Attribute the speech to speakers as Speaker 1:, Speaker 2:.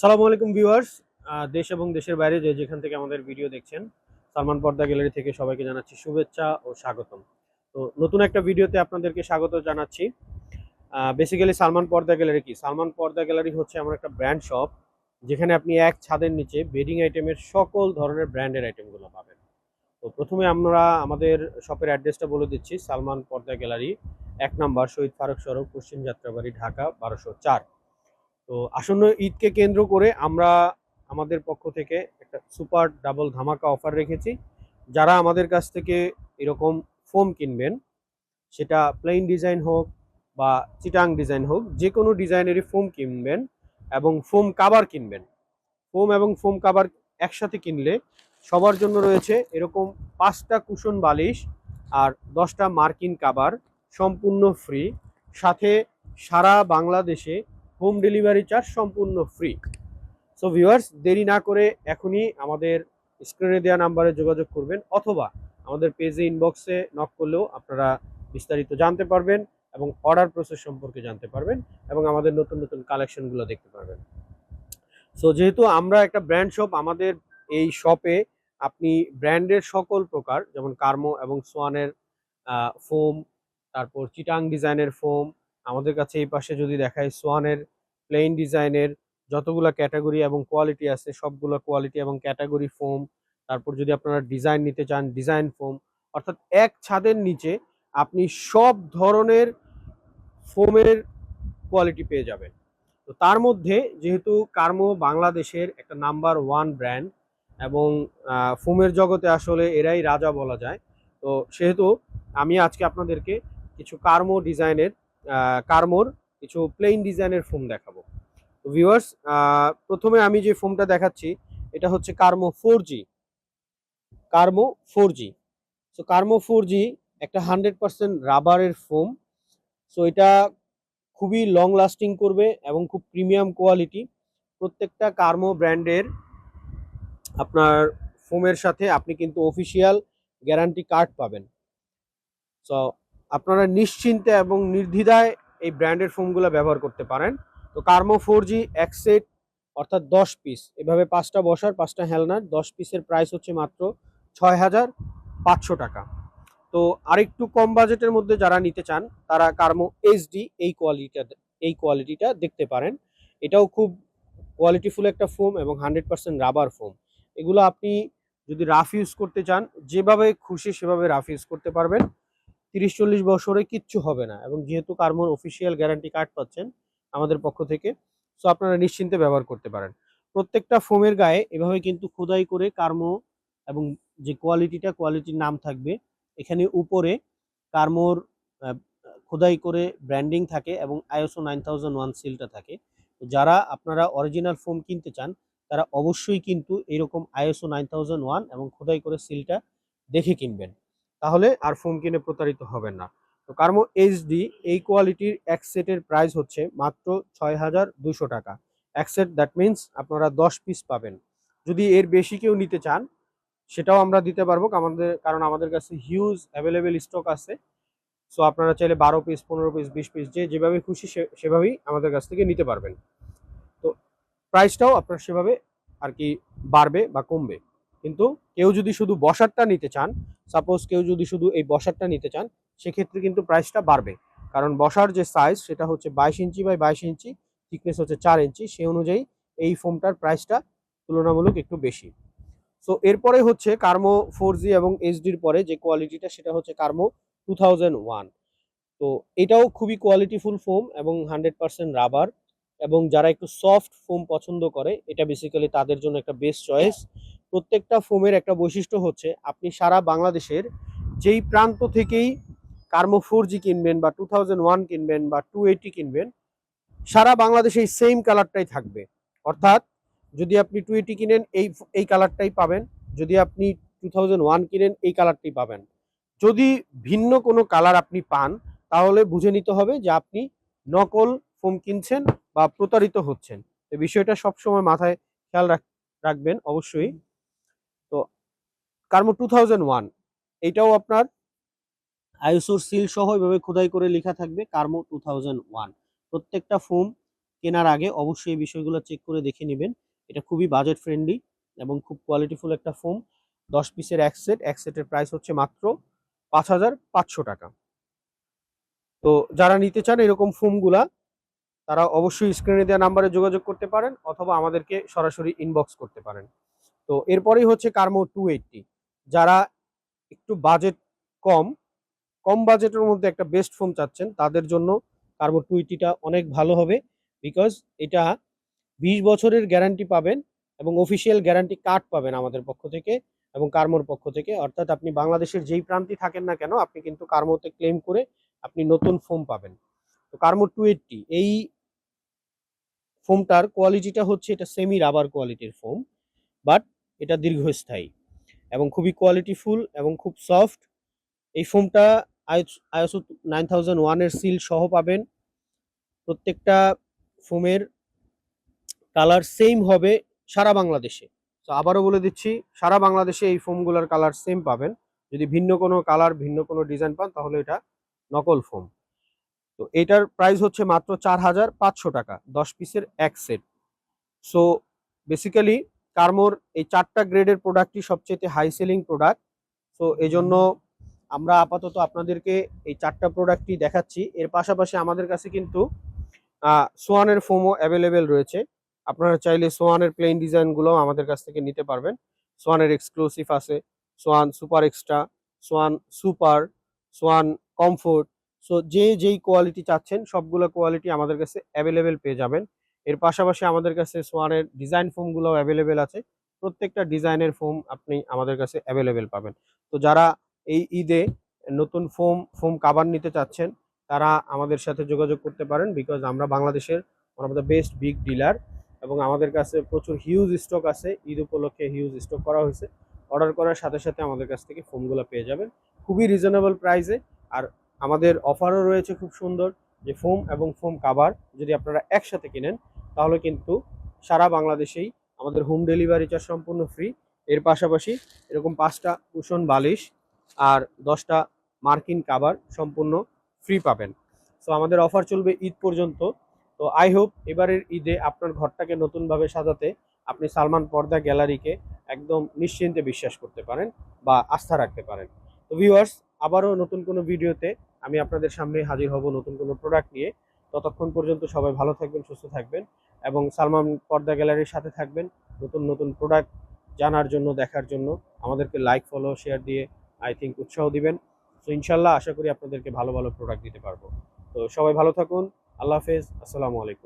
Speaker 1: সালামু আলাইকুম ভিউয়ার্স। দেশ এবং দেশের বাইরে যে যেখান থেকে আমাদের ভিডিও দেখছেন, সালমান পর্দা গ্যালারি থেকে সবাইকে জানাচ্ছি শুভেচ্ছা ও স্বাগতম। তো নতুন একটা ভিডিওতে আপনাদেরকে স্বাগত জানাচ্ছি। বেসিক্যালি সালমান পর্দা গ্যালারি কি? সালমান পর্দা গ্যালারি হচ্ছে আমার একটা ব্র্যান্ড শপ যেখানে আপনি এক ছাদের নিচে বেডিং আইটেমের সকল ধরনের ব্র্যান্ডের আইটেমগুলো পাবেন। তো প্রথমে আমরা আমাদের শপের অ্যাড্রেসটা বলে দিচ্ছি, সালমান পর্দা গ্যালারি, এক নাম্বার শহীদ ফারুক সড়ক, পশ্চিম যাত্রাবাড়ি, ঢাকা, বারোশো চার। তো আসন্ন ঈদকে কেন্দ্র করে আমরা আমাদের পক্ষ থেকে একটা সুপার ডাবল ধামাকা অফার রেখেছি। যারা আমাদের কাছ থেকে এরকম ফোম কিনবেন, সেটা প্লেন ডিজাইন হোক বা চিটাং ডিজাইন হোক যে কোনো ডিজাইনেরই ফোম কিনবেন এবং ফোম কাবার কিনবেন। ফোম এবং ফোম কাভার একসাথে কিনলে সবার জন্য রয়েছে এরকম পাঁচটা কুশন বালিশ আর দশটা মার্কিন কাভার সম্পূর্ণ ফ্রি। সাথে সারা বাংলাদেশে হোম ডেলিভারি চার্জ সম্পূর্ণ ফ্রি। সো ভিউয়ার্স দেরি না করে এখনই আমাদের স্ক্রিনে দেওয়া নাম্বারে যোগাযোগ করবেন অথবা আমাদের পেজে ইনবক্সে নক করলেও আপনারা বিস্তারিত জানতে পারবেন এবং অর্ডার প্রসেস সম্পর্কে জানতে পারবেন এবং আমাদের নতুন নতুন কালেকশনগুলো দেখতে পারবেন। সো যেহেতু আমরা একটা ব্র্যান্ড শপ আমাদের এই শপে আপনি ব্র্যান্ডের সকল প্রকার, যেমন কার্মো এবং সোয়ানের ফোম তারপর চিটাং ডিজাইনের ফোম আমাদের কাছে এই পাশে যদি দেখায় সোয়ানের প্লেন ডিজাইনের যতগুলো ক্যাটাগরি এবং কোয়ালিটি আছে, সবগুলো কোয়ালিটি এবং ক্যাটাগরি ফোম তারপর যদি আপনারা ডিজাইন নিতে চান ডিজাইন ফোম অর্থাৎ এক ছাদের নিচে আপনি সব ধরনের ফোমের কোয়ালিটি পেয়ে যাবেন। তো তার মধ্যে যেহেতু কার্মো বাংলাদেশের একটা নাম্বার ওয়ান ব্র্যান্ড এবং ফোমের জগতে আসলে এরাই রাজা বলা যায়, তো সেহেতু আমি আজকে আপনাদেরকে কিছু কার্মো ডিজাইনের কার্মোর কিছু প্লেন ডিজাইনের ফোম দেখাবো। তো ভিউয়ার্স প্রথমে আমি যে ফোমটা দেখাচ্ছি, এটা হচ্ছে Karmo four G Karmo four G so Karmo four G একটা হান্ড্রেড পার্সেন্ট রাবারের ফোম সো এটা খুবই লং লাস্টিং করবে এবং খুব প্রিমিয়াম কোয়ালিটি প্রত্যেকটা কার্মো ব্র্যান্ডের আপনার ফোমের সাথে আপনি কিন্তু অফিসিয়াল গ্যারান্টি কার্ড পাবেন। সো আপনারা নিশ্চিন্তে এবং নির্দ্বিধায় এই ব্র্যান্ডের ফোমগুলো ব্যবহার করতে পারেন। তো কার্মো ফোর জি এক অর্থাৎ দশ পিস। এভাবে পাঁচটা বসার, পাঁচটা হেলনার, দশ পিসের প্রাইস হচ্ছে মাত্র ছয় হাজার পাঁচশো টাকা। তো আরেকটু কম বাজেটের মধ্যে যারা নিতে চান, তারা কার্মো এইচডি এই কোয়ালিটিটা এই কোয়ালিটিটা দেখতে পারেন। এটাও খুব কোয়ালিটিফুল একটা ফোম এবং হান্ড্রেড পার্সেন্ট রাবার ফোম। এগুলো আপনি যদি রাফ ইউজ করতে চান, যেভাবে খুশি সেভাবে রাফ ইউজ করতে পারবেন। তিরিশ চল্লিশ বছরে কিচ্ছু হবে না এবং যেহেতু কার্মোর অফিসিয়াল গ্যারান্টি কার্ড পাচ্ছেন আমাদের পক্ষ থেকে সো আপনারা নিশ্চিন্তে ব্যবহার করতে পারেন। প্রত্যেকটা ফোমের গায়ে এভাবে কিন্তু খোদাই করে কার্মো এবং যে কোয়ালিটিটা কোয়ালিটির নাম থাকবে, এখানে উপরে কার্মোর খোদাই করে ব্র্যান্ডিং থাকে এবং আইএসও নাইন থাউজেন্ড ওয়ান সিলটা থাকে। তো যারা আপনারা অরিজিনাল ফোম কিনতে চান, তারা অবশ্যই কিন্তু এরকম আইএসও নাইন থাউজেন্ড ওয়ান এবং খোদাই করে সিলটা দেখে কিনবেন। তাহলে আর ফোন কিনে প্রতারিত হবেন না। তো কার্মো এইচডি এই কোয়ালিটির এক সেটের প্রাইস হচ্ছে মাত্র ছয় হাজার দুশো টাকা। এক সেট দ্যাট মিন্স আপনারা দশ পিস পাবেন। যদি এর বেশি কেউ নিতে চান, সেটাও আমরা দিতে পারব। আমাদের কারণ আমাদের কাছে হিউজ অ্যাভেলেবেল স্টক আছে। সো আপনারা চাইলে বারো পিস পনেরো পিস বিশ পিস যে যেভাবে খুশি সেভাবেই আমাদের কাছ থেকে নিতে পারবেন। তো প্রাইসটাও আপনার সেভাবে আর কি বাড়বে বা কমবে। কিন্তু কেউ যদি শুধু বসারটা নিতে চান সাপোজ কেউ যদি শুধু এই বসারটা নিতে চান, সেক্ষেত্রে কিন্তু প্রাইসটা বাড়বে। কারণ বসার যে সাইজ সেটা হচ্ছে বাইশ ইঞ্চি বাই বাইশ ইঞ্চি থিকনেস হচ্ছে চার ইঞ্চি সেই অনুযায়ী এই ফোমটার প্রাইসটা তুলনামূলক একটু বেশি। সো এরপরে হচ্ছে কার্মো ফোর জি এবং এইচডির পরে যে কোয়ালিটিটা সেটা হচ্ছে কার্মো টু তো এটাও খুবই কোয়ালিটিফুল ফোম এবং হান্ড্রেড পার্সেন্ট রাবার এবং যারা একটু সফট ফোম পছন্দ করে, এটা বেসিক্যালি তাদের জন্য একটা বেস্ট চয়েস প্রত্যেকটা ফোমের একটা বৈশিষ্ট্য হচ্ছে আপনি সারা বাংলাদেশের যেই প্রান্ত থেকেই কার্মো ফোর জি কিনবেন বা টু কিনবেন বা টু কিনবেন, সারা বাংলাদেশে এই সেম কালারটাই থাকবে। অর্থাৎ যদি আপনি টু কিনেন, এই এই কালারটাই পাবেন। যদি আপনি টু কিনেন, এই কালারটাই পাবেন। যদি ভিন্ন কোনো কালার আপনি পান, তাহলে বুঝে নিতে হবে যে আপনি নকল ফোম কিনছেন বা প্রতারিত হচ্ছেন। এই বিষয়টা সবসময় মাথায় খেয়াল রাখবেন অবশ্যই। কার্মো টু এইটাও আপনার আইসোর সিল সহ এভাবে খোদাই করে লেখা থাকবে কার্মো টু প্রত্যেকটা ফোম কেনার আগে অবশ্যই এই বিষয়গুলো চেক করে দেখে নেবেন। এটা খুবই বাজেট ফ্রেন্ডলি এবং খুব কোয়ালিটিফুল একটা ফোম। দশ পিসের এক সেট এক সেটের প্রাইস হচ্ছে মাত্র পাঁচ হাজার পাঁচশো টাকা। তো যারা নিতে চান এরকম ফোমগুলা, তারা অবশ্যই স্ক্রিনে দেওয়া নাম্বারে যোগাযোগ করতে পারেন অথবা আমাদেরকে সরাসরি ইনবক্স করতে পারেন। তো এরপরেই হচ্ছে কার্মো টু এইটটি যারা একটু বাজেট কম কম বাজেটের মধ্যে একটা বেস্ট ফোন চাচ্ছেন, তাদের জন্য কার্বো টু এইটটিটা অনেক ভালো হবে বিকজ এটা বিশ বছরের গ্যারান্টি পাবেন এবং অফিসিয়াল গ্যারান্টি কার্ড পাবেন আমাদের পক্ষ থেকে এবং কার্মোর পক্ষ থেকে। অর্থাৎ আপনি বাংলাদেশের যেই প্রান্তে থাকেন না কেন, আপনি কিন্তু কার্মোতে ক্লেম করে আপনি নতুন ফোম পাবেন। তো কার্মো টু এই ফোমটার কোয়ালিটিটা হচ্ছে এটা সেমি রাবার কোয়ালিটির ফোম বাট এটা দীর্ঘস্থায়ী। এবং খুবই কোয়ালিটিফুল এবং খুব সফট এই ফোমটা আইএসও নাইন থাউজেন্ড ওয়ানের সিল সহ পাবেন। প্রত্যেকটা ফোমের কালার সেম হবে সারা বাংলাদেশে। তো আবারও বলে দিচ্ছি, সারা বাংলাদেশে এই ফোমগুলোর কালার সেম পাবেন। যদি ভিন্ন কোনো কালার ভিন্ন কোনো ডিজাইন পান, তাহলে এটা নকল ফোম। তো এটার প্রাইস হচ্ছে মাত্র চার হাজার পাঁচশো টাকা, দশ পিসের এক সেট সো বেসিক্যালি কার্মোর এই চারটা গ্রেডের প্রোডাক্টই সবচেয়ে হাই সেলিং প্রোডাক্ট সো এই জন্য আমরা আপাতত আপনাদেরকে এই চারটা প্রোডাক্টই দেখাচ্ছি। এর পাশাপাশি আমাদের কাছে কিন্তু সোয়ানের ফোমও অ্যাভেলেবেল রয়েছে। আপনারা চাইলে সোয়ানের প্লেন ডিজাইনগুলো আমাদের কাছ থেকে নিতে পারবেন। সোয়ানের এক্সক্লুসিভ আছে, Swan super extra Swan super Swan comfort so যে, যেই কোয়ালিটি চাচ্ছেন, সবগুলো কোয়ালিটি আমাদের কাছে অ্যাভেলেবেল পেয়ে যাবেন। এর পাশাপাশি আমাদের কাছে সোয়ানের ডিজাইন ফোমগুলো অ্যাভেলেবেল আছে। প্রত্যেকটা ডিজাইনের ফোম আপনি আমাদের কাছে অ্যাভেলেবেল পাবেন। তো যারা এই ঈদে নতুন ফোম ফোম কাবার নিতে চাচ্ছেন, তারা আমাদের সাথে যোগাযোগ করতে পারেন বিকজ আমরা বাংলাদেশের one of the best big dealer এবং আমাদের কাছে প্রচুর হিউজ স্টক আছে। ঈদ উপলক্ষে হিউজ স্টক করা হয়েছে। অর্ডার করার সাথে সাথে আমাদের কাছ থেকে ফোমগুলো পেয়ে যাবেন। খুবই রিজনেবল প্রাইসে আর আমাদের অফারও রয়েছে খুব সুন্দর যে ফোম এবং ফোম কাভার যদি আপনারা একসাথে কিনেন তাহলে কিন্তু সারা বাংলাদেশেই আমাদের হোম ডেলিভারি চার্জ সম্পূর্ণ ফ্রি এর পাশাপাশি এরকম পাঁচটা কুশন বালিশ আর দশটা মার্কিন কাবার সম্পূর্ণ ফ্রি পাবেন। সো আমাদের অফার চলবে ঈদ পর্যন্ত। তো আই হোপ এবারের ঈদে আপনার ঘরটাকে নতুনভাবে সাজাতে আপনি সালমান পর্দা গ্যালারিকে একদম নিশ্চিন্তে বিশ্বাস করতে পারেন বা আস্থা রাখতে পারেন। তো ভিউয়ার্স আবারও নতুন কোনো ভিডিওতে আমি আপনাদের সামনে হাজির হব নতুন কোনো প্রোডাক্ট নিয়ে। ততক্ষণ পর্যন্ত সবাই ভালো থাকবেন, সুস্থ থাকবেন এবং সালমান পর্দা গ্যালারির সাথে থাকবেন। নতুন নতুন প্রোডাক্ট জানার জন্য, দেখার জন্য আমাদেরকে লাইক ফলো শেয়ার দিয়ে আই থিঙ্ক উৎসাহ দিবেন। তো ইনশাল্লাহ আশা করি আপনাদেরকে ভালো ভালো প্রোডাক্ট দিতে পারব। তো সবাই ভালো থাকুন। আল্লাহ হাফেজ। আসসালামু আলাইকুম।